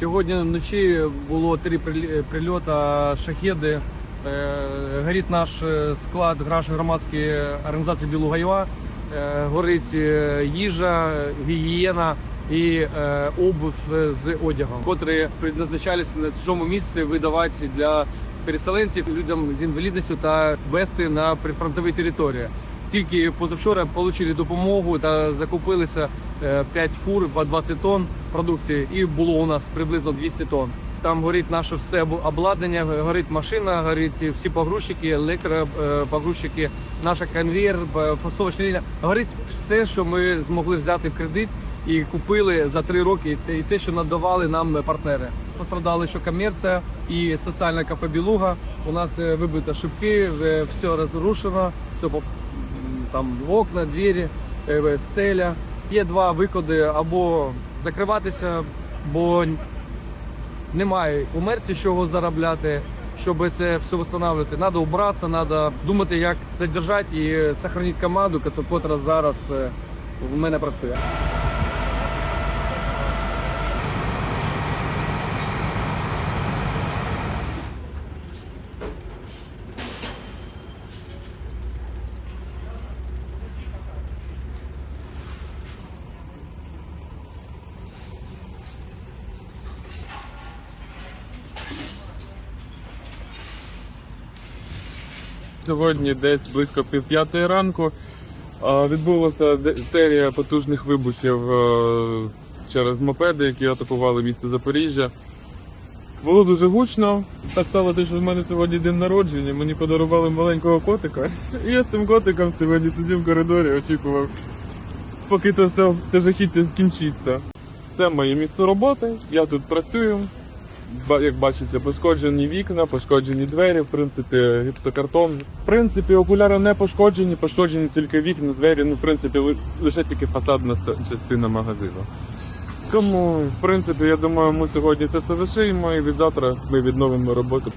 Сьогодні вночі було три прилі- прильота шахеди. Е, Горить наш е, склад наш громадської організації Білугайова. Е, Горить е, їжа, гігієна і е, обув е, з одягом, котрі предназначались на цьому місці видавати для переселенців, людям з інвалідністю та вести на прифронтові території. Тільки позавчора отримали допомогу та закупилися 5 фур по 20 тонн продукції, і було у нас приблизно 200 тонн. Там горить наше все обладнання, горить машина, горить всі погрузчики, електропогрузчики, наша конвейер, е, фасовочна лінія. Горить все, що ми змогли взяти в кредит і купили за три роки, і те- що надавали нам партнери. Пострадали, що комерція і соціальна кафе Білуга. У нас е, вибито шибки, е, все розрушено, все там окна, двері, е, стеля. Є два виходи або закриватися, бо немає у мерці з чого заробляти, щоб це все встановлювати. Треба убратися, треба думати, як содержати і зберігати команду, яка зараз е, в мене працює. Сьогодні десь близько півп'ятої ранку відбулася серія потужних вибухів е, через мопеди, які атакували місто Запоріжжя. Було дуже гучно. Та стало те, що в мене сьогодні день народження, мені подарували маленького котика. І я з тим котиком сьогодні сидів в коридорі, очікував, поки то все це жахіття скінчиться. Це моє місце роботи, я тут працюю. Як бачите, пошкоджені вікна, пошкоджені двері, в принципі, гіпсокартон. В принципі, окуляри не пошкоджені, пошкоджені тільки вікна, двері, ну, в принципі, лише тільки фасадна частина магазину. Тому, в принципі, я думаю, ми сьогодні це все вишиємо і від завтра ми відновимо роботу.